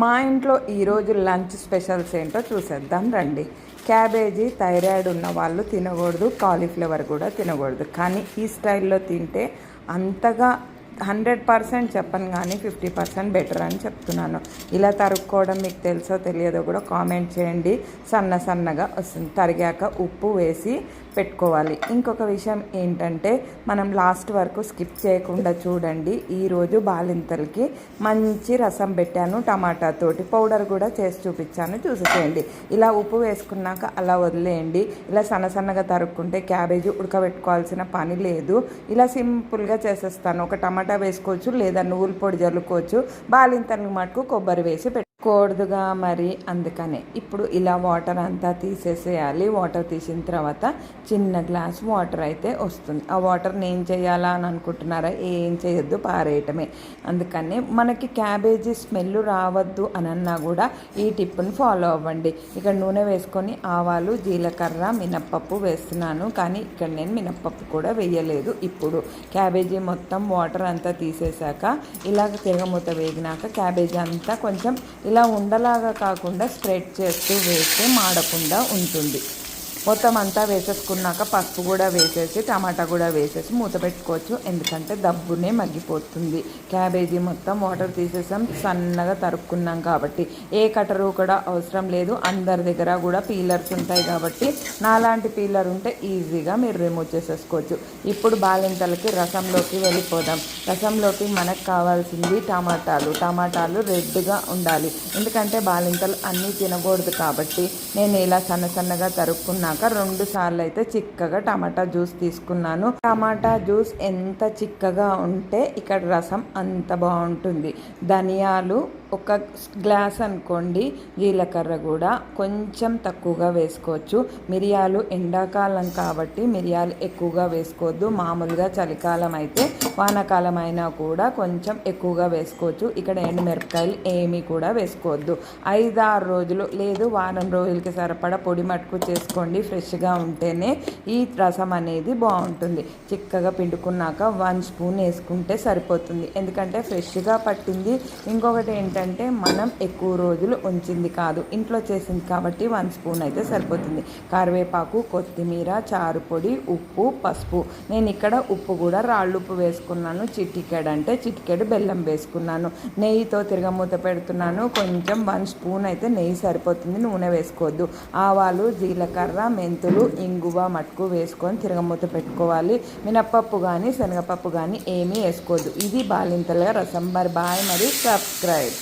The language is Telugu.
మా ఇంట్లో ఈరోజు లంచ్ స్పెషల్స్ ఏంటో చూసేద్దాం రండి. క్యాబేజీ థైరాయిడ్ ఉన్న వాళ్ళు తినకూడదు కాలీఫ్లవర్ కూడా తినకూడదు. కానీ ఈ స్టైల్లో తింటే అంతగా హండ్రెడ్ పర్సెంట్ చెప్పను కానీ ఫిఫ్టీ పర్సెంట్ బెటర్ అని చెప్తున్నాను. ఇలా తరుక్కోవడం మీకు తెలుసో తెలియదో కూడా కామెంట్ చేయండి. సన్న సన్నగా వస్తుంది. తరిగాక ఉప్పు వేసి పెట్టుకోవాలి. ఇంకొక విషయం ఏంటంటే మనం లాస్ట్ వరకు స్కిప్ చేయకుండా చూడండి. ఈరోజు బాలింతలకి మంచి రసం పెట్టాను టమాటాతోటి పౌడర్ కూడా చేసి చూపించాను. చూసేసేయండి ఇలా ఉప్పు వేసుకున్నాక అలా వదిలేయండి. ఇలా సన్న సన్నగా తరుక్కుంటే క్యాబేజీ ఉడకబెట్టుకోవాల్సిన పని లేదు. ఇలా సింపుల్గా చేసేస్తాను. ఒక టమాటా వేసుకోవచ్చు లేదా నువ్వుల పొడి జల్లుకోవచ్చు. బాలింతలకు మటుకు కొబ్బరి వేసి పెట్టు కూడదుగా మరి అందుకనే. ఇప్పుడు ఇలా వాటర్ అంతా తీసేసేయాలి. వాటర్ తీసిన తర్వాత చిన్న గ్లాస్ వాటర్ అయితే వస్తుంది. ఆ వాటర్ని ఏం చేయాలా అని అనుకుంటున్నారా? ఏం చేయొద్దు పారేయటమే. అందుకనే మనకి క్యాబేజీ స్మెల్ రావద్దు అని కూడా ఈ టిప్ని ఫాలో అవ్వండి. ఇక్కడ నూనె వేసుకొని ఆవాలు జీలకర్ర మినప్పప్పు వేస్తున్నాను. కానీ ఇక్కడ నేను మినప్పప్పు కూడా వేయలేదు ఇప్పుడు. క్యాబేజీ మొత్తం వాటర్ అంతా తీసేశాక ఇలాగ తిరగమూత వేగినాక క్యాబేజీ అంతా కొంచెం ఇలా ఉండలాగా కాకుండా స్ప్రెడ్ చేస్తూ వేస్తే మాడకుండా ఉంటుంది. మొత్తం అంతా వేసేసుకున్నాక పసుపు కూడా వేసేసి టమాటా కూడా వేసేసి మూత పెట్టుకోవచ్చు. ఎందుకంటే దబ్బునే మగ్గిపోతుంది. క్యాబేజీ మొత్తం వాటర్ తీసేసాం. సన్నగా తరుక్కున్నాం కాబట్టి. ఏ కటరు కూడా అవసరం లేదు. అందరి దగ్గర కూడా పీలర్స్ ఉంటాయి కాబట్టి నాలాంటి పీలర్ ఉంటే ఈజీగా మీరు రిమూవ్ చేసేసుకోవచ్చు. ఇప్పుడు బాలింతలకి రసంలోకి వెళ్ళిపోదాం. రసంలోకి మనకు కావాల్సింది టమాటాలు. టమాటాలు రెడ్గా ఉండాలి. ఎందుకంటే బాలింతలు అన్నీ తినకూడదు కాబట్టి నేను ఇలా సన్న సన్నగా తరుక్కున్నాను. తరుక్కున్నాక రెండు సార్లు అయితే చిక్కగా టమాటా జ్యూస్ తీసుకున్నాను. టమాటా జ్యూస్ ఎంత చిక్కగా ఉంటే ఇక్కడ రసం అంత బాగుంటుంది. ధనియాలు ఒక గ్లాస్ అనుకోండి జీలకర్ర కూడా కొంచెం తక్కువగా వేసుకోవచ్చు. మిరియాలు ఎండాకాలం కాబట్టి మిరియాలు ఎక్కువగా వేసుకోవద్దు. మామూలుగా చలికాలం అయితే వానాకాలం అయినా కూడా కొంచెం ఎక్కువగా వేసుకోవచ్చు. ఇక్కడ ఎండుమిరపకాయలు ఏమీ కూడా వేసుకోవద్దు. ఐదు ఆరు రోజులు లేదు వారం రోజులకి సరిపడా పొడి మట్టుకు చేసుకోండి. ఫ్రెష్గా ఉంటేనే ఈ రసం అనేది బాగుంటుంది. చిక్కగా పిండుకున్నాక వన్ స్పూన్ వేసుకుంటే సరిపోతుంది. ఎందుకంటే ఫ్రెష్గా పట్టింది. ఇంకొకటి ఏంటంటే మనం ఎక్కువ రోజులు ఉంచింది కాదు. ఇంట్లో చేసింది కాబట్టి వన్ స్పూన్ అయితే సరిపోతుంది. కరివేపాకు కొత్తిమీర చారు పొడి ఉప్పు పసుపు. నేను ఇక్కడ ఉప్పు కూడా రాళ్ళు ఉప్పు వేసుకున్నాను చిటికెడు అంటే చిటికెడు బెల్లం వేసుకున్నాను. నెయ్యితో తిరగమూత పెడుతున్నాను. కొంచెం వన్ స్పూన్ అయితే నెయ్యి సరిపోతుంది నూనె వేసుకోవద్దు. ఆవాలు జీలకర్ర మెంతులు ఇంగువ మటుకు వేసుకొని తిరగమూత పెట్టుకోవాలి. మినప్పప్పు కానీ శనగపప్పు కానీ ఏమీ వేసుకోవద్దు. ఇది బాలింతలుగా రసం. మరి బాయ్ మరి సబ్స్క్రైబ్.